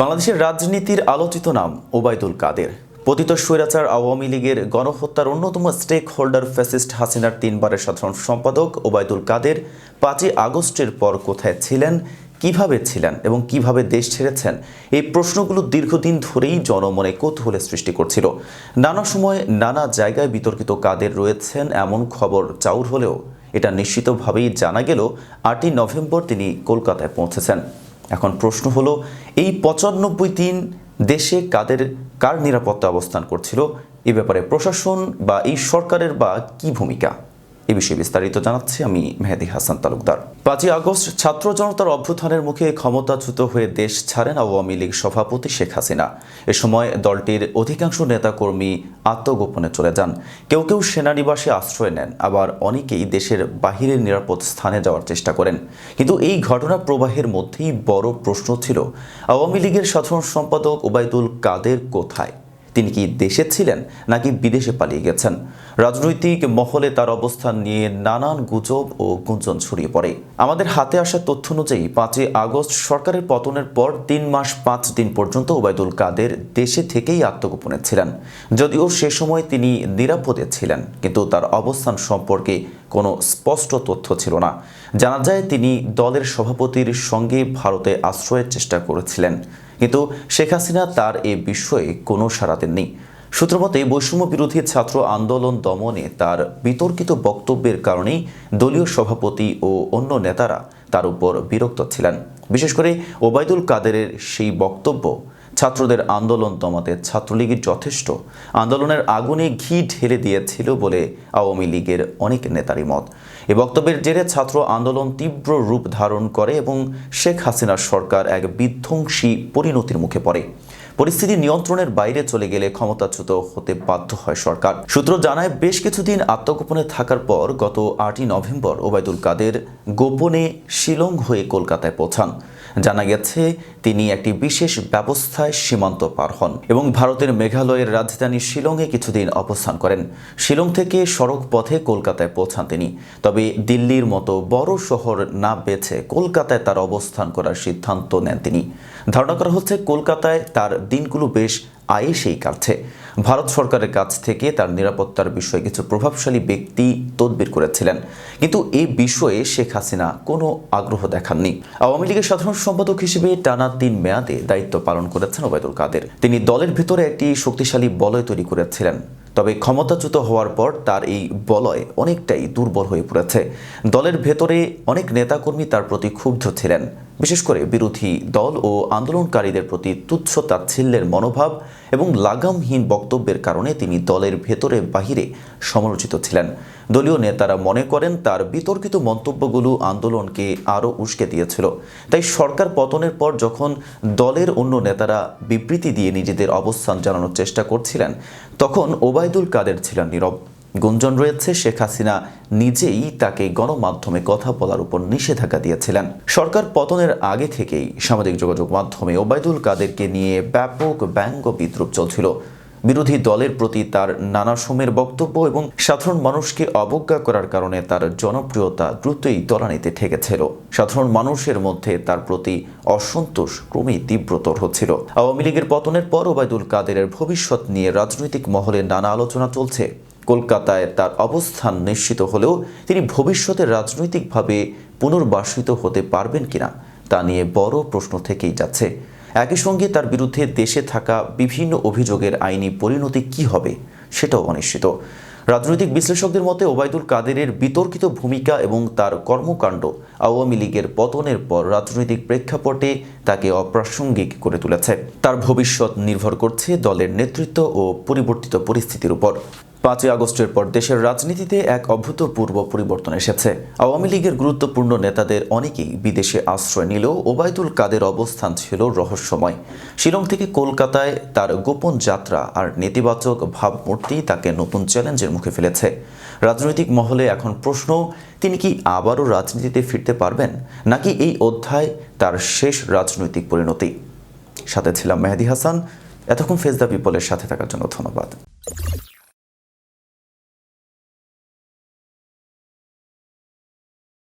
বাংলাদেশের রাজনীতির আলোচিত নাম ওবায়দুল কাদের। পতিত স্বৈরাচার আওয়ামী লীগের গণহত্যার অন্যতম স্টেক হোল্ডার ফ্যাসিস্ট হাসিনার তিনবারের সাধারণ সম্পাদক ওবায়দুল কাদের পাঁচই আগস্টের পর কোথায় ছিলেন, কীভাবে ছিলেন এবং কীভাবে দেশ ছেড়েছেন, এই প্রশ্নগুলো দীর্ঘদিন ধরেই জনমনে কৌতূহলের সৃষ্টি করছিল। নানা সময় নানা জায়গায় বিতর্কিত কাদের রয়েছেন এমন খবর চাউর হলেও এটা নিশ্চিতভাবেই জানা গেল, আটই নভেম্বর তিনি কলকাতায় পৌঁছেছেন। এখন প্রশ্ন হলো, এই পঁচানব্বই দিন দেশে কাদের, কার নিরাপত্তা অবস্থান করছিল? এ ব্যাপারে প্রশাসন বা এই সরকারের বা কি ভূমিকা? এ বিষয়ে বিস্তারিত জানাচ্ছি আমি মেহেদি হাসান তালুকদার। পাঁচই আগস্ট ছাত্র জনতার অভ্যুত্থানের মুখে ক্ষমতাচ্যুত হয়ে দেশ ছাড়েন আওয়ামী লীগ সভাপতি শেখ হাসিনা। এ সময় দলটির অধিকাংশ নেতাকর্মী আত্মগোপনে চলে যান। কেউ কেউ সেনানিবাসে আশ্রয় নেন, আবার অনেকেই দেশের বাহিরের নিরাপদ স্থানে যাওয়ার চেষ্টা করেন। কিন্তু এই ঘটনা প্রবাহের মধ্যেই বড় প্রশ্ন ছিল, আওয়ামী লীগের সাধারণ সম্পাদক ওবায়দুল কাদের কোথায়? তিনি কি দেশে ছিলেন নাকি বিদেশে পালিয়ে গেছেন? রাজনৈতিক মহলে তার অবস্থান নিয়ে নানান গুজব ও গুঞ্জন ছড়িয়ে পড়ে। আমাদের হাতে আসা তথ্য অনুযায়ী পাঁচই আগস্ট সরকারের পতনের পর তিন মাস পাঁচ দিন পর্যন্ত ওবায়দুল কাদের দেশে থেকেই আত্মগোপনে ছিলেন। যদিও সে সময় তিনি নিরাপদে ছিলেন, কিন্তু তার অবস্থান সম্পর্কে কোনো স্পষ্ট তথ্য ছিল না। জানা যায়, তিনি দলের সভাপতির সঙ্গে ভারতে আশ্রয়ের চেষ্টা করেছিলেন। কিন্তু শেখ হাসিনা তার এ বিষয়ে কোনো সাড়া দেননি। সূত্রমতে, বৈষম্য বিরোধী ছাত্র আন্দোলন দমনে তার বিতর্কিত বক্তব্যের কারণেই দলীয় সভাপতি ও অন্য নেতারা তার উপর বিরক্ত ছিলেন। বিশেষ করে ওবায়দুল কাদেরের সেই বক্তব্য ছাত্রদের আন্দোলন দমাতে ছাত্রলীগের যথেষ্ট। আন্দোলনের আগুনে ঘি ঢেলে দিয়েছিল বলে আওয়ামী লীগের অনেক নেতারই মত। এ বক্তব্যের জেরে ছাত্র আন্দোলন তীব্র রূপ ধারণ করে এবং শেখ হাসিনার সরকার এক বিধ্বংসী পরিণতির মুখে পড়ে। পরিস্থিতি নিয়ন্ত্রণের বাইরে চলে গেলে ক্ষমতাচ্যুত হতে বাধ্য হয় সরকার। সূত্র জানায়, বেশ কিছুদিন আত্মগোপনে থাকার পর গত আটই নভেম্বর ওবায়দুল কাদের গোপনে শিলং হয়ে কলকাতায় পৌঁছান। জানা গেছে, তিনি একটি বিশেষ ব্যবস্থায় সীমান্ত পার হন এবং ভারতের মেঘালয়ের রাজধানী শিলংয়ে কিছুদিন অবস্থান করেন। শিলং থেকে সড়ক পথে কলকাতায় পৌঁছান তিনি। তবে দিল্লির মতো বড় শহর না বেছে কলকাতায় তার অবস্থান করার সিদ্ধান্ত নেন তিনি। ধারণা করা হচ্ছে, কলকাতায় তার দিনগুলো বেশ আয়েসেই কাটছে ভারত সরকারের কাছ থেকে তার নিরাপত্তার বিষয়ে কিছু প্রভাবশালী ব্যক্তি তদবির করেছিলেন। কিন্তু এই বিষয়ে শেখ হাসিনা কোনো আগ্রহ দেখাননি। আওয়ামী লীগের সাধারণ সম্পাদক হিসেবে টানা তিন মেয়াদে দায়িত্ব পালন করেছেন ওবায়দুল কাদের। তিনি দলের ভিতরে একটি শক্তিশালী বলয় তৈরি করেছিলেন। তবে ক্ষমতাচ্যুত হওয়ার পর তার এই বলয় অনেকটাই দুর্বল হয়ে পড়েছে। দলের ভেতরে অনেক নেতাকর্মী তার প্রতি ক্ষুব্ধ ছিলেন। বিশেষ করে বিরোধী দল ও আন্দোলনকারীদের প্রতি তুচ্ছ তাচ্ছিল্যের মনোভাব এবং লাগামহীন বক্তব্যের কারণে তিনি দলের ভেতরে বাহিরে সমালোচিত ছিলেন। দলীয় নেতারা মনে করেন, তার বিতর্কিত মন্তব্যগুলো আন্দোলনকে আরও উস্কে দিয়েছিল। তাই সরকার পতনের পর যখন দলের অন্য নেতারা বিবৃতি দিয়ে নিজেদের অবস্থান জানানোর চেষ্টা করছিলেন, তখন ওবায়দুল কাদের ছিলেন নীরব। গুঞ্জন রয়েছে, শেখ হাসিনা নিজেই তাকে গণমাধ্যমে কথা বলার উপর নিষেধাজ্ঞা দিয়েছিলেন। সরকার পতনের আগে থেকেই সামাজিক যোগাযোগ মাধ্যমে ওবায়দুল কাদেরকে নিয়ে ব্যাপক ব্যঙ্গ বিদ্রুপ চলছিল। বিরোধী দলের প্রতি তার নানা সময়ের বক্তব্য এবং সাধারণ মানুষকে অবজ্ঞা করার কারণে তার জনপ্রিয়তা দ্রুতই তলানিতে ঠেকেছিল। সাধারণ মানুষের মধ্যে তার প্রতি অসন্তোষ ক্রমেই তীব্রতর হচ্ছিল। আওয়ামী লীগের পতনের পর ওবায়দুল কাদেরের ভবিষ্যৎ নিয়ে রাজনৈতিক মহলে নানা আলোচনা চলছে। কলকাতায় তার অবস্থান নিশ্চিত হলেও তিনি ভবিষ্যতে রাজনৈতিকভাবে পুনর্বাসিত হতে পারবেন কিনা তা নিয়ে বড় প্রশ্ন থেকেই যাচ্ছে। একই সঙ্গে তার বিরুদ্ধে দেশে থাকা বিভিন্ন অভিযোগের আইনি পরিণতি কি হবে সেটাও অনিশ্চিত। রাজনৈতিক বিশ্লেষকদের মতে ওবায়দুল কাদেরের বিতর্কিত ভূমিকা এবং তার কর্মকাণ্ড আওয়ামী লীগের পতনের পর রাজনৈতিক প্রেক্ষাপটে তাকে অপ্রাসঙ্গিক করে তুলেছে। তার ভবিষ্যৎ নির্ভর করছে দলের নেতৃত্ব ও পরিবর্তিত পরিস্থিতির উপর। পাঁচই আগস্টের পর দেশের রাজনীতিতে এক অভূতপূর্ব পরিবর্তন এসেছে। আওয়ামী লীগের গুরুত্বপূর্ণ নেতাদের অনেকেই বিদেশে আশ্রয় নিলেও ওবায়দুল কাদের অবস্থান ছিল রহস্যময়। শিলং থেকে কলকাতায় তার গোপন যাত্রা আর নেতিবাচক ভাবমূর্তি তাকে নতুন চ্যালেঞ্জের মুখে ফেলেছে। রাজনৈতিক মহলে এখন প্রশ্ন, তিনি কি আবারও রাজনীতিতে ফিরতে পারবেন? নাকি এই অধ্যায় তার শেষ রাজনৈতিক পরিণতি? সাথে ছিলাম মেহেদি হাসান। এতক্ষণ ফেজদা পিপলের সাথে থাকার জন্য ধন্যবাদ।